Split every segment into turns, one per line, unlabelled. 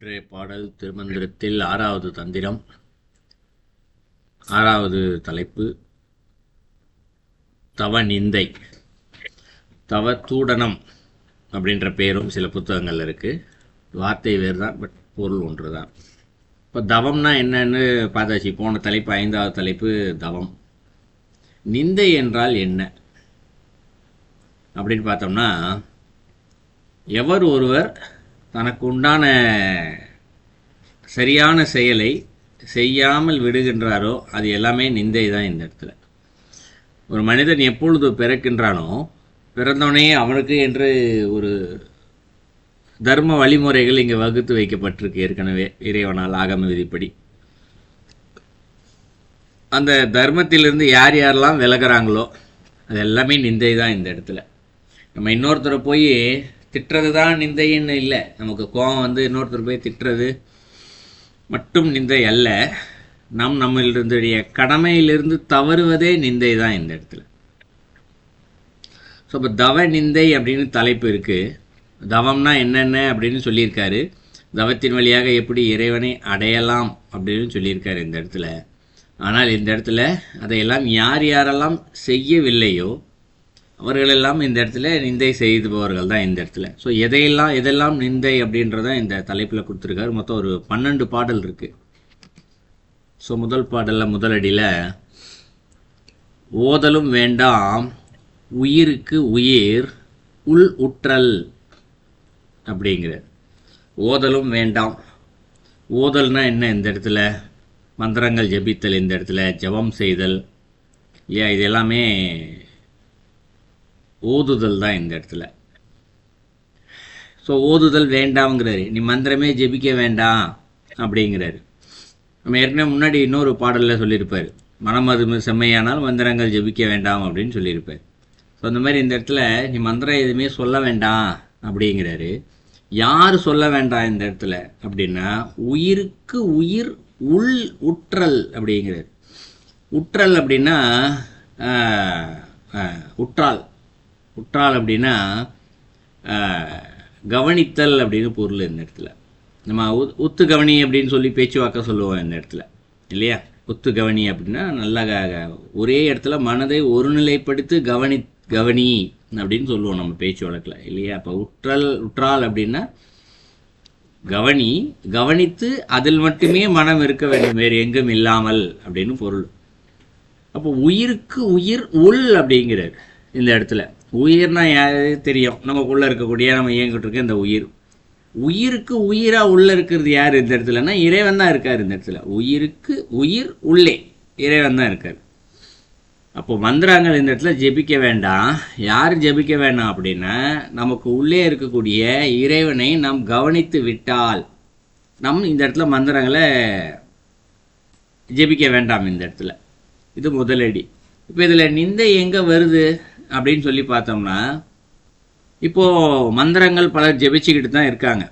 இன்றைய பாடல் திருமந்திரத்தில் ஆறாவது தந்திரம் ஆறாவது தலைப்பு தவ நிந்தை தவ தூடனம் அப்படின்ற பெயரும் சில புத்தகங்கள் இருக்குது வார்த்தை வேறு தான் பட் பொருள் ஒன்று தான் இப்போ தவம்னா என்னன்னு பார்த்தாச்சு. போன தலைப்பு ஐந்தாவது தலைப்பு தவம். நிந்தை என்றால் என்ன? அப்படின்னு பார்த்தோம்னா எவர் ஒருவர் தனக்கு உண்டான சரியான செயலை செய்யாமல் விடுகின்றாரோ அது எல்லாமே நிந்தை தான் இந்த இடத்துல. ஒரு மனிதன் எப்பொழுது பிறக்கின்றானோ பிறந்தவனே அவனுக்கு என்று ஒரு தர்ம வழிமுறைகள் இங்கே வகுத்து வைக்கப்பட்டிருக்கு ஏற்கனவே இறைவனால் ஆகம விதிப்படி. அந்த தர்மத்திலிருந்து யார் யாரெல்லாம் விலகிறாங்களோ அது எல்லாமே நிந்தை தான் இந்த இடத்துல. நம்ம இன்னொருத்தரை போய் திட்டுறது தான் நிந்தைன்னு இல்லை. நமக்கு கோபம் வந்து இன்னொருத்தர் போய் திட்டுறது மட்டும் நிந்தை அல்ல. நம் நம்மளுடைய கடமையிலிருந்து தவறுவதே நிந்தை தான் இந்த இடத்துல. ஸோ இப்போ தவ நிந்தை அப்படின்னு தலைப்பு இருக்குது தவம்னா என்னென்ன அப்படின்னு சொல்லியிருக்காரு. தவத்தின் வழியாக எப்படி இறைவனை அடையலாம் அப்படின்னு சொல்லியிருக்காரு இந்த இடத்துல. ஆனால் இந்த இடத்துல அதையெல்லாம் யார் யாரெல்லாம் செய்யவில்லையோ அவர்களெல்லாம் இந்த இடத்துல நிந்தை செய்துபவர்கள் தான் இந்த இடத்துல. ஸோ எதையெல்லாம் எதெல்லாம் நிந்தை அப்படின்றத இந்த தலைப்பில் கொடுத்துருக்காரு. மொத்தம் ஒரு பன்னெண்டு பாடல் இருக்குது ஸோ முதல் பாடலில் முதலடியில் ஓதலும் வேண்டாம் உயிருக்கு உயிர் உள் உற்றல் அப்படிங்கிற ஓதலும் வேண்டாம். ஓதல்னா என்ன இந்த இடத்துல? மந்திரங்கள் ஜபித்தல் இந்த இடத்துல ஜபம் செய்தல். ஏன் இது எல்லாமே ஓதுதல் தான் இந்த இடத்துல. ஸோ ஓதுதல் வேண்டாம்ங்கிறாரு. நீ மந்திரமே ஜெபிக்க வேண்டாம் அப்படிங்கிறாரு. நம்ம ஏற்கனவே முன்னாடி இன்னொரு பாடலில் சொல்லியிருப்பார். மனமது செம்மையானால் மந்திரங்கள் ஜெபிக்க வேண்டாம் அப்படின்னு சொல்லியிருப்பார். ஸோ அந்த மாதிரி இந்த இடத்துல நீ மந்திரம் எதுவுமே சொல்ல வேண்டாம் அப்படிங்கிறாரு. யார் சொல்ல வேண்டாம் இந்த இடத்துல அப்படின்னா உயிருக்கு உயிர் உள் உற்றல் அப்படிங்கிறார். உற்றல் அப்படின்னா உற்றால். உற்றால் அப்படின்னா கவனித்தல் அப்படின்னு பொருள் இந்த இடத்துல. நம்ம உத்து கவனி அப்படின்னு சொல்லி பேச்சுவாக்க சொல்லுவோம் இந்த இடத்துல. இல்லையா? உத்து கவனி அப்படின்னா நல்லா ஒரே இடத்துல மனதை ஒருநிலைப்படுத்தி கவனி கவனி அப்படின்னு சொல்லுவோம் நம்ம பேச்சு வழக்கில். இல்லையா? அப்போ உற்றல் உற்றால் அப்படின்னா கவனி கவனித்து அதில் மட்டுமே மனம் இருக்க வேண்டும் வேறு எங்கும் இல்லாமல் அப்படின்னு பொருள். அப்போ உயிருக்கு உயிர் உள் அப்படிங்கிறார் இந்த இடத்துல. உயிர்னா யாரு தெரியும். நமக்குள்ளே இருக்கக்கூடிய நம்ம இயங்கிட்டு இருக்க இந்த உயிர். உயிருக்கு உயிராக உள்ளே இருக்கிறது யார் இந்த இடத்துலன்னா இறைவன் தான் இருக்கார் இந்த இடத்துல. உயிருக்கு உயிர் உள்ளே. இறைவன் தான் இருக்கார். அப்போ மந்திரங்கள் இந்த இடத்துல ஜெபிக்க வேண்டாம். யார் ஜெபிக்க வேண்டாம் அப்படின்னா நமக்கு உள்ளே இருக்கக்கூடிய இறைவனை நாம் கவனித்து விட்டால் நம் இந்த இடத்துல மந்திரங்களை ஜெபிக்க வேண்டாம் இந்த இடத்துல. இது முதலடி இப்போ இதில் நிந்தை எங்கே வருது? அப்படின்னு சொல்லி பார்த்தோம்னா இப்போது மந்திரங்கள் பலர் ஜெபிச்சுக்கிட்டு தான் இருக்காங்க.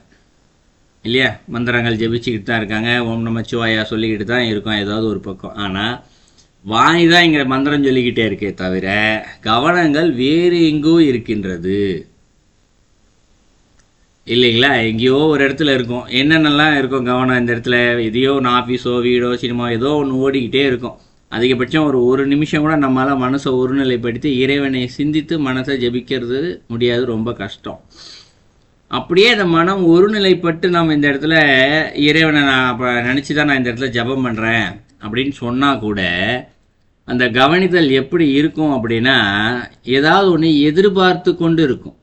இல்லையா? மந்திரங்கள் ஜெபிச்சுக்கிட்டு தான் இருக்காங்க. ஓம் நம்ம சிவாயா சொல்லிக்கிட்டு தான் இருக்கோம் ஏதாவது ஒரு பக்கம். ஆனால் வாய் தான் இங்கே மந்திரம் சொல்லிக்கிட்டே இருக்கே தவிர கவனங்கள் வேறு எங்கோ இருக்கின்றது. இல்லைங்களா? எங்கேயோ ஒரு இடத்துல இருக்கும். என்னென்னலாம் இருக்கும் கவனம்? இந்த இடத்துல எதையோ ஒன்று ஆஃபீஸோ வீடோ சினிமா ஏதோ ஒன்று ஓடிக்கிட்டே இருக்கும். அதிகபட்சம் ஒரு ஒரு நிமிஷம் கூட நம்மளால் மனசை ஒருநிலைப்படுத்தி இறைவனை சிந்தித்து மனசை ஜபிக்கிறது முடியாது ரொம்ப கஷ்டம். அப்படியே அந்த மனம் ஒருநிலைப்பட்டு நம்ம இந்த இடத்துல இறைவனை நான் அப்போ நினச்சி தான் நான் இந்த இடத்துல ஜபம் பண்ணுறேன் அப்படின்னு சொன்னால் கூட அந்த கவனித்தல் எப்படி இருக்கும் அப்படின்னா ஏதாவது ஒன்று எதிர்பார்த்து கொண்டு இருக்கும்.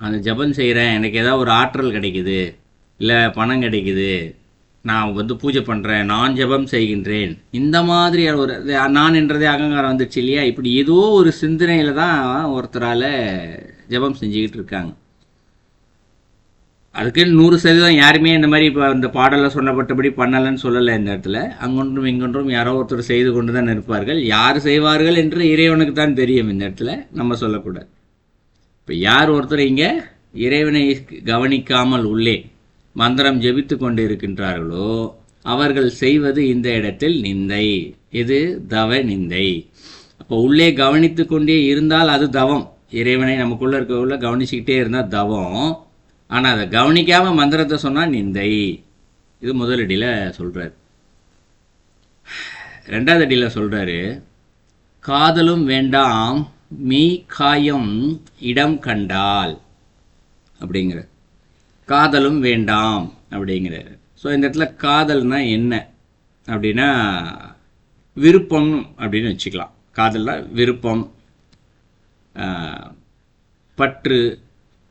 அந்த ஜபம் செய்கிறேன் எனக்கு ஏதாவது ஒரு ஆற்றல் கிடைக்குது இல்லை பணம் கிடைக்குது நான் வந்து பூஜை பண்ணுறேன் நான் ஜபம் செய்கின்றேன். இந்த மாதிரி ஒரு நான் என்றதே அகங்காரம் வந்துடுச்சு இல்லையா? இப்படி ஏதோ ஒரு சிந்தனையில் தான் ஒருத்தரால் ஜபம் செஞ்சுக்கிட்டு இருக்காங்க. அதுக்கு நூறு சதவீதம் யாருமே இந்த மாதிரி இப்போ இந்த பாடலில் சொன்னப்பட்டபடி பண்ணலைன்னு சொல்லலை இந்த இடத்துல. அங்கொன்றும் இங்கொன்றும் யாரோ ஒருத்தர் செய்து கொண்டு தான் இருப்பார்கள் யார் செய்வார்கள் என்று இறைவனுக்கு தான் தெரியும் இந்த இடத்துல நம்ம சொல்லக்கூடாது. இப்போ யார் ஒருத்தர் இங்கே இறைவனை கவனிக்காமல் உள்ளே மந்திரம் ஜெபித்து கொண்டிருக்கின்றார்களோ அவர்கள் செய்வது இந்த இடத்தில் நிந்தை. இது தவ நிந்தை. அப்போ உள்ளே கவனித்து கொண்டே இருந்தால் அது தவம். இறைவனை நமக்குள்ளே இருக்கக்குள்ள கவனிச்சுக்கிட்டே இருந்தால் தவம். ஆனால் அதை கவனிக்காமல் மந்திரத்தை சொன்னால் நிந்தை. இது முதலடியில் சொல்கிறார் ரெண்டாவது அடியில் சொல்கிறாரு காதலும் வேண்டாம் மீ காயம் இடம் கண்டால் அப்படிங்கிற காதலும் வேண்டாம் அப்படிங்கிறாரு. ஸோ இந்த இடத்துல காதல்னா என்ன? அப்படின்னா விருப்பம் அப்படின்னு வச்சுக்கலாம். காதலில் விருப்பம் பற்று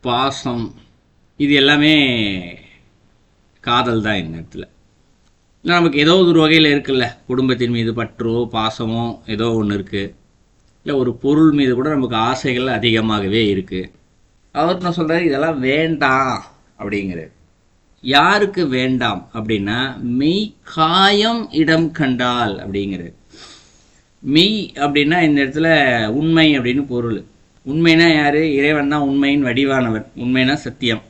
பாசம் இது எல்லாமே காதல் தான் இந்த இடத்துல. நமக்கு ஏதோ ஒரு வகையில் இருக்குல்ல. குடும்பத்தின் மீது பற்றோ பாசமோ ஏதோ ஒன்று இருக்குது இல்லை ஒரு பொருள் மீது கூட நமக்கு ஆசைகள் அதிகமாகவே இருக்குது அவர் நான் சொல்கிறார் இதெல்லாம் வேண்டாம். அப்படிங்கிறார். யாருக்கு வேண்டாம் அப்படின்னா மெய் காயம் இடம் கண்டால் அப்படிங்கிறார். மெய் அப்படின்னா இந்த இடத்துல உண்மை அப்படின்னு பொருள். உண்மைனா யாரு? இறைவன் தான் உண்மையின் வடிவானவன் உண்மைனா சத்தியம்.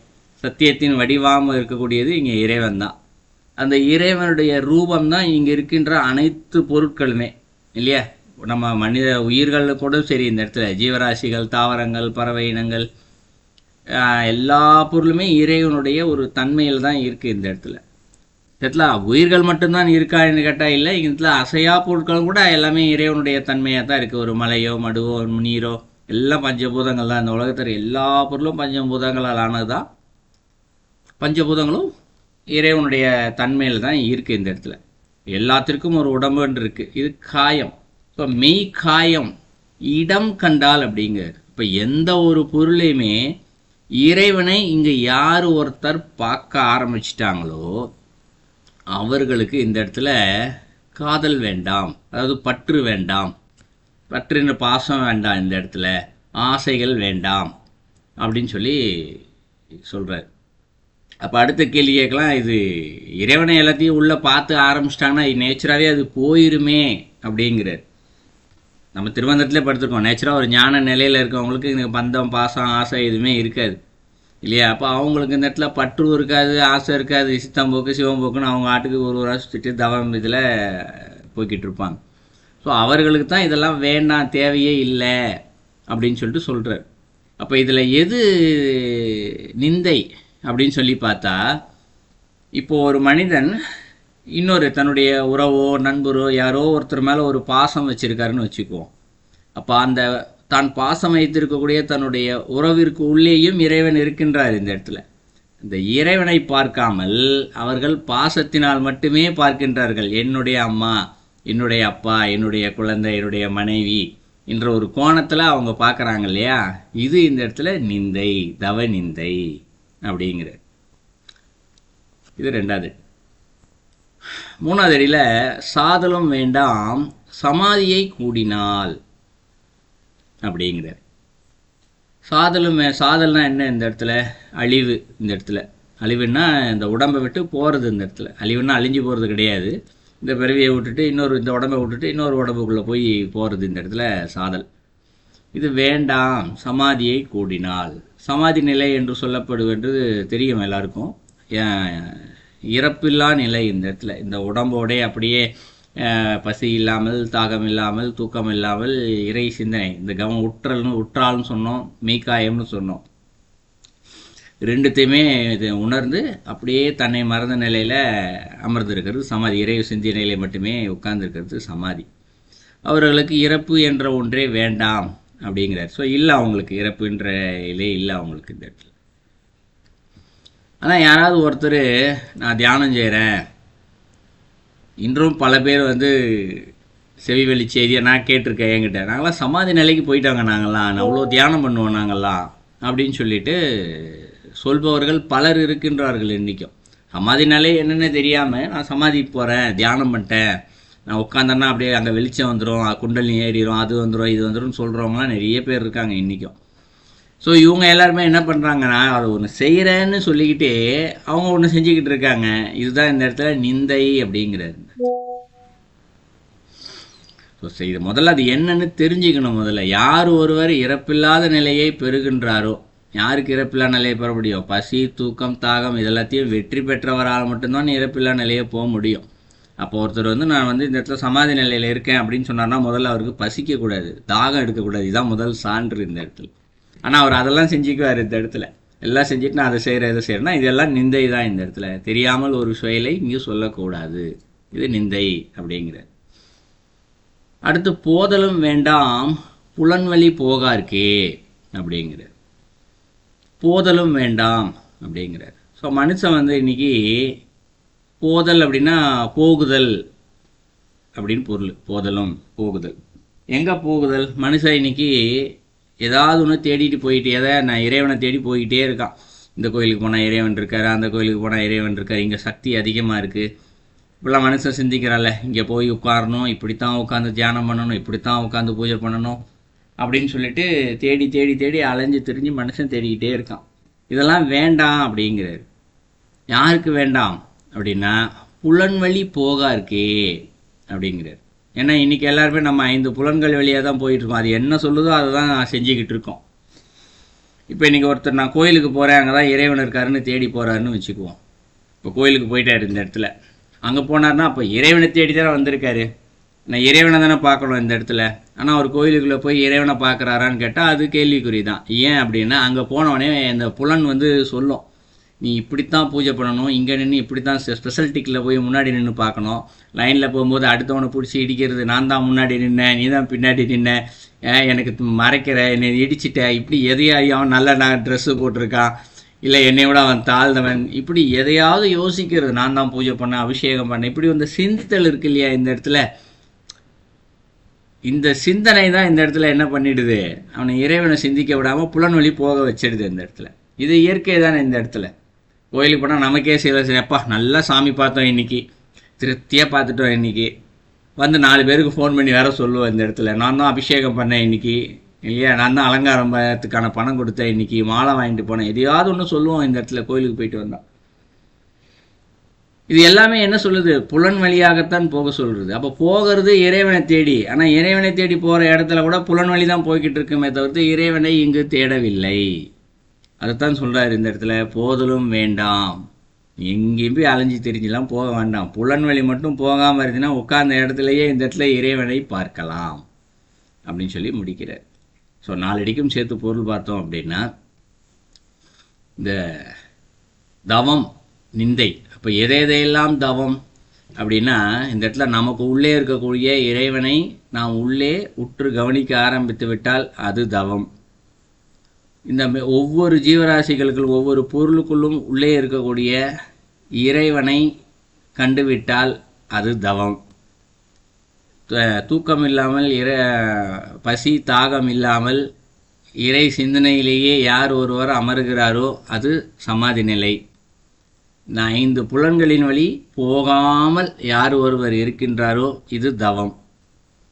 சத்தியத்தின் வடிவாம இருக்கக்கூடியது இங்கே இறைவன் தான். அந்த இறைவனுடைய ரூபம் தான் இங்கே இருக்கின்ற அனைத்து பொருட்களுமே இல்லையா? நம்ம மனித உயிர்கள் கூட சரி இந்த இடத்துல ஜீவராசிகள் தாவரங்கள் பறவை இனங்கள் எல்லா பொருளுமே இறைவனுடைய ஒரு தன்மையில் தான் இருக்குது இந்த இடத்துல. இடத்துல உயிர்கள் மட்டும்தான் இருக்கான்னு கேட்டால் இல்லை இந்த இடத்துல அசையா பொருட்களும் கூட எல்லாமே இறைவனுடைய தன்மையாக தான் இருக்குது ஒரு மலையோ மடுவோ நீரோ எல்லாம் பஞ்சபூதங்கள் தான். இந்த உலகத்தில் எல்லா பொருளும் பஞ்சபூதங்களால் ஆனது தான் பஞ்சபூதங்களும் இறைவனுடைய தன்மையில் தான் இருக்குது இந்த இடத்துல. எல்லாத்திற்கும் ஒரு உடம்புன்னு இருக்குது இது காயம். இப்போ மெய் காயம் இடம் கண்டால் அப்படிங்கிறது. இப்போ எந்த ஒரு பொருளையுமே இறைவனை இங்கே யார் ஒருத்தர் பார்க்க ஆரம்பிச்சிட்டாங்களோ அவர்களுக்கு இந்த இடத்துல காதல் வேண்டாம் அதாவது பற்று வேண்டாம். பற்றுன்ற பாசம் வேண்டாம் இந்த இடத்துல ஆசைகள் வேண்டாம் அப்படின்னு சொல்லி சொல்கிறார் அப்போ அடுத்த கேள்வி கேட்கலாம் இது இறைவனை எல்லாத்தையும் உள்ளே பார்த்து ஆரம்பிச்சிட்டாங்கன்னா நேச்சராகவே அது போயிருமே அப்படிங்கிறார். நம்ம திருவந்தத்திலே படுத்துருக்கோம். நேச்சராக ஒரு ஞான நிலையில் இருக்கவங்களுக்கு இந்த பந்தம் பாசம் ஆசை எதுவுமே இருக்காது. இல்லையா? அப்போ அவங்களுக்கு இந்த இடத்துல பற்று இருக்காது ஆசை இருக்காது. சித்தம்போக்கு சிவம்போக்குன்னு அவங்க ஆட்டுக்கு ஒரு ஊராக சுற்றிட்டு தவம் இதில் போய்கிட்டு இருப்பாங்க. ஸோ அவர்களுக்கு தான் இதெல்லாம் வேண்டாம் தேவையே இல்லை அப்படின்னு சொல்லிட்டு சொல்கிறார் அப்போ இதில் எது நிந்தை அப்படின்னு சொல்லி பார்த்தா இப்போ ஒரு மனிதன் இன்னொரு தன்னுடைய உறவோ நண்பரோ யாரோ ஒருத்தர் மேலே ஒரு பாசம் வச்சுருக்காருன்னு வச்சுக்குவோம். அப்போ அந்த தான் பாசம் வைத்திருக்கக்கூடிய தன்னுடைய உறவிற்கு உள்ளேயும் இறைவன் இருக்கின்றார் இந்த இடத்துல. இந்த இறைவனை பார்க்காமல் அவர்கள் பாசத்தினால் மட்டுமே பார்க்கின்றார்கள். என்னுடைய அம்மா என்னுடைய அப்பா என்னுடைய குழந்தை என்னுடைய மனைவி என்ற ஒரு கோணத்தில் அவங்க பார்க்குறாங்க இல்லையா? இது இந்த இடத்துல நிந்தை தவ நிந்தை அப்படிங்கிற இது ரெண்டாவது. மூணாவது அடியில் சாதலும் வேண்டாம் சமாதியை கூடினால் அப்படிங்கிறார். சாதலும் சாதல்னா என்ன இந்த இடத்துல? அழிவு இந்த இடத்துல. அழிவுன்னா இந்த உடம்பை விட்டு போகிறது இந்த இடத்துல. அழிவுன்னா அழிஞ்சு போகிறது கிடையாது. இந்த பிறவியை விட்டுட்டு இன்னொரு இந்த உடம்பை விட்டுட்டு இன்னொரு உடம்புக்குள்ளே போய் போகிறது இந்த இடத்துல சாதல். இது வேண்டாம் சமாதியை கூடினால். சமாதி நிலை என்று சொல்லப்படுவது தெரியும் எல்லாருக்கும்? ஏன், இறப்பில்லா நிலை இந்த இடத்துல. இந்த உடம்போடே அப்படியே பசி இல்லாமல் தாகம் இல்லாமல் தூக்கம் இல்லாமல் இறை சிந்தனை. இந்த கவனம் உற்றல்னு உற்றால்னு சொன்னோம் மீக்காயம்னு சொன்னோம். ரெண்டுத்தையுமே இது உணர்ந்து அப்படியே தன்னை மறந்த நிலையில் அமர்ந்திருக்கிறது. சமாதி இறை நிலையில் மட்டுமே உட்கார்ந்துருக்கிறது சமாதி. அவர்களுக்கு இறப்பு என்ற ஒன்றே வேண்டாம் அப்படிங்கிறார். ஸோ இல்லை அவங்களுக்கு இறப்புன்ற இலே இல்லை அவங்களுக்கு இந்த இடத்துல. ஆனால் யாராவது ஒருத்தர் நான் தியானம் செய்கிறேன் இன்றும் பல பேர் வந்து செவி வெளி செய்தியை நான் கேட்டிருக்கேன் என்கிட்ட. நாங்களாம் சமாதி நிலைக்கு போயிட்டாங்க நாங்களாம் நான் அவ்வளோ தியானம் பண்ணுவோம் நாங்கள்லாம் அப்படின்னு சொல்லிட்டு சொல்பவர்கள் பலர் இருக்கின்றார்கள் இன்றைக்கும். சமாதி நிலை என்னென்னு தெரியாமல் நான் சமாதி போகிறேன் தியானம் பண்ணிட்டேன். நான் உட்காந்தேன்னா அப்படியே அங்கே வெளிச்சம் வந்துடும் குண்டலி ஏறிடும் அது வந்துடும் இது வந்துடும் சொல்கிறவங்களாம் நிறைய பேர் இருக்காங்க இன்றைக்கும். ஸோ இவங்க எல்லாருமே என்ன பண்ணுறாங்கன்னா அதை ஒன்று செய்கிறேன்னு சொல்லிக்கிட்டே அவங்க ஒன்று செஞ்சுக்கிட்டு இருக்காங்க. இதுதான் இந்த இடத்துல நிந்தை அப்படிங்கிறது. ஸோ இது முதல்ல அது என்னன்னு தெரிஞ்சுக்கணும் முதல்ல. யார் ஒருவர் இறப்பில்லாத நிலையை பெறுகின்றாரோ யாருக்கு இறப்பில்லா நிலையை பெற முடியும்? பசி தூக்கம் தாகம் இதெல்லாத்தையும் வெற்றி பெற்றவரால் மட்டும்தான் இறப்பில்லா நிலையை போக முடியும். அப்போ ஒருத்தர் வந்து நான் வந்து இந்த இடத்துல சமாதி நிலையில் இருக்கேன் அப்படின்னு சொன்னார்னா முதல்ல அவருக்கு பசிக்கக்கூடாது தாகம் எடுக்கக்கூடாது. இதுதான் முதல் சான்று இந்த இடத்துல. ஆனால் அவர் அதெல்லாம் செஞ்சுக்குவார் இந்த இடத்துல. எல்லாம் செஞ்சுட்டு நான் அதை செய்கிறேன் இதை செய்கிறேன்னா இதெல்லாம் நிந்தை தான் இந்த இடத்துல. தெரியாமல் ஒரு செயலை இங்கே சொல்லக்கூடாது. இது நிந்தை அப்படிங்கிற அடுத்து போதலும் வேண்டாம் புலன்வழி போகார்க்கே அப்படிங்கிறார். போதலும் வேண்டாம் அப்படிங்கிறார். ஸோ மனுஷன் வந்து இன்னைக்கு போதல் அப்படின்னா போகுதல் அப்படின்னு பொருள். போதலும் போகுதல். எங்கே போகுதல்? மனுஷன் இன்றைக்கி ஏதாவது ஒன்று தேடிட்டு போயிட்டே தான் நான் இறைவனை தேடி போய்கிட்டே இருக்கான். இந்த கோயிலுக்கு போனால் இறைவன் இருக்கார் அந்த கோயிலுக்கு போனால் இறைவன் இருக்கார் இங்கே சக்தி அதிகமாக இருக்குது இப்படிலாம் மனுஷன் சிந்திக்கிறான்ல இங்கே போய் உட்காரணும் இப்படித்தான் உட்காந்து தியானம் பண்ணணும் இப்படித்தான் உட்காந்து பூஜை பண்ணணும் அப்படின்னு சொல்லிட்டு தேடி தேடி தேடி அலைஞ்சு திரிஞ்சு மனுஷன் தேடிக்கிட்டே இருக்கான். இதெல்லாம் வேண்டாம் அப்படிங்கிறாரு. யாருக்கு வேண்டாம் அப்படின்னா புலன்வழி போகா இருக்கே அப்படிங்கிறார். ஏன்னா இன்றைக்கி எல்லாருமே நம்ம ஐந்து புலன்கள் வழியாக தான் போயிட்டுருக்கோம். அது என்ன சொல்லுதோ அதை தான் செஞ்சுக்கிட்டு இருக்கோம் இப்போ இன்னைக்கு ஒருத்தர் நான் கோயிலுக்கு போகிறேன் அங்கே தான் இறைவன் இருக்காருன்னு தேடி போகிறாருன்னு வச்சுக்குவோம். இப்போ கோயிலுக்கு போயிட்டார் இந்த இடத்துல. அங்கே போனார்னா அப்போ இறைவனை தேடி தானே வந்திருக்காரு. நான் இறைவனை தானே பார்க்கணும் இந்த இடத்துல. ஆனால் அவர் கோயிலுக்குள்ளே போய் இறைவனை பார்க்குறாரான்னு கேட்டால் அது கேள்விக்குறி தான் ஏன் அப்படின்னா அங்கே போனவொடனே இந்த புலன் வந்து சொல்லும். நீ இப்படித்தான் பூஜை பண்ணணும் இங்கே நின்று இப்படித்தான் ஸ்பெஷாலிட்டிக்கில் போய் முன்னாடி நின்று பார்க்கணும். லைனில் போகும்போது அடுத்தவனை பிடிச்சி இடிக்கிறது நான் தான் முன்னாடி நின்னேன் நீ தான் பின்னாடி நின்ன ஏன் எனக்கு மறைக்கிற என்னை இடிச்சிட்ட இப்படி எதையாயும் அவன் நல்ல நான் ட்ரெஸ்ஸு போட்டிருக்கான் இல்லை என்னை விட அவன் தாழ்ந்தவன் இப்படி எதையாவது யோசிக்கிறது நான் தான் பூஜை பண்ணேன் அபிஷேகம் பண்ணேன் இப்படி வந்து சிந்தித்தல் இருக்கு இல்லையா இந்த இடத்துல? இந்த சிந்தனை தான் இந்த இடத்துல என்ன பண்ணிடுது? அவனை இறைவனை சிந்திக்க விடாமல் புலன்வழி போக வச்சிடுது இந்த இடத்துல. இது இயற்கை தானே இந்த இடத்துல. கோயிலுக்கு போனால் நமக்கே சில எப்பா நல்லா சாமி பார்த்தோம் இன்னைக்கு. திருப்தியாக பார்த்துட்டோம் இன்னைக்கு. வந்து நாலு பேருக்கு ஃபோன் பண்ணி வேற சொல்லுவோம் இந்த இடத்துல. நான் தான் அபிஷேகம் பண்ணேன் இன்னைக்கு இல்லையா? நான் தான் அலங்காரத்துக்கான பணம் கொடுத்தேன் இன்னைக்கு. மாலை வாங்கிட்டு போனேன். எதையாவது ஒன்று சொல்லுவோம் இந்த இடத்துல கோயிலுக்கு போயிட்டு வந்தோம் இது எல்லாமே என்ன சொல்லுது? புலன் வழியாகத்தான் போக சொல்கிறது அப்போ போகிறது இறைவனை தேடி. ஆனால் இறைவனை தேடி போகிற இடத்துல கூட புலன் வழி தான் போய்கிட்டு இருக்குமே தவிர்த்து இறைவனை இங்கு தேடவில்லை. அதைத்தான் சொல்கிறாரு இந்த இடத்துல போதலும் வேண்டாம். எங்கேயும் போய் அலைஞ்சு தெரிஞ்செல்லாம் போக வேண்டாம். புலன் வழி மட்டும் போகாமல் இருந்துச்சுன்னா உட்கார்ந்த இடத்துலையே இந்த இடத்துல இறைவனை பார்க்கலாம் அப்படின்னு சொல்லி முடிக்கிறார். ஸோ நாலடிக்கும் சேர்த்து பொருள் பார்த்தோம் அப்படின்னா இந்த தவம் நிந்தை. அப்போ எதை எதையெல்லாம் தவம்? அப்படின்னா இந்த இடத்துல நமக்கு உள்ளே இருக்கக்கூடிய இறைவனை நாம் உள்ளே உற்று கவனிக்க ஆரம்பித்து விட்டால் அது தவம். இந்த ஒவ்வொரு ஜீவராசிகளுக்கும் ஒவ்வொரு பொருளுக்குள்ளும் உள்ளே இருக்கக்கூடிய இறைவனை கண்டுவிட்டால் அது தவம். த- தூக்கம் இல்லாமல் இற பசி தாகம் இல்லாமல் இறை சிந்தனையிலேயே யார் ஒருவர் அமர்கிறாரோ அது சமாதி நிலை. இந்த ஐந்து புலன்களின் வழி போகாமல் யார் ஒருவர் இருக்கின்றாரோ இது தவம்.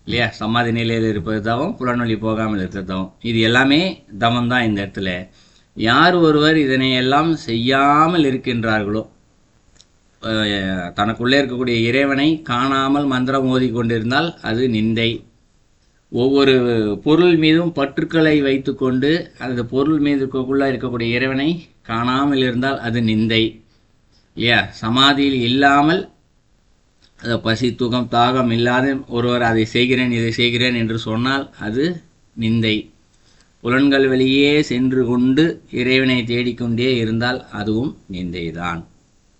இல்லையா? சமாதி நிலையில் இருப்பது தவம் புலனொலி போகாமல் இருக்கிறது தவம் இது எல்லாமே தவம் தான் இந்த இடத்துல. யார் ஒருவர் இதனை எல்லாம் செய்யாமல் இருக்கின்றார்களோ தனக்குள்ளே இருக்கக்கூடிய இறைவனை காணாமல் மந்திரம் ஓதி கொண்டிருந்தால் அது நிந்தை. ஒவ்வொரு பொருள் மீதும் பற்றுக்களை வைத்துக்கொண்டு அந்த பொருள் மீது இருக்கக்கூடிய இறைவனை காணாமல் இருந்தால் அது நிந்தை. இல்லையா? சமாதியில் இல்லாமல் அது பசி தூக்கம் தாகம் இல்லாத ஒருவர் அதை செய்கிறேன் இதை செய்கிறேன் என்று சொன்னால் அது நிந்தை. புலன்கள் வெளியே சென்று கொண்டு இறைவனை தேடிக்கொண்டே இருந்தால் அதுவும் நிந்தைதான்.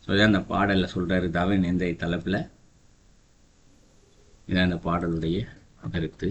ஸோ இதான் அந்த பாடலில் சொல்கிறாரு தவ நிந்தை தலைப்பில் இதான் அந்த பாடலுடைய கருத்து.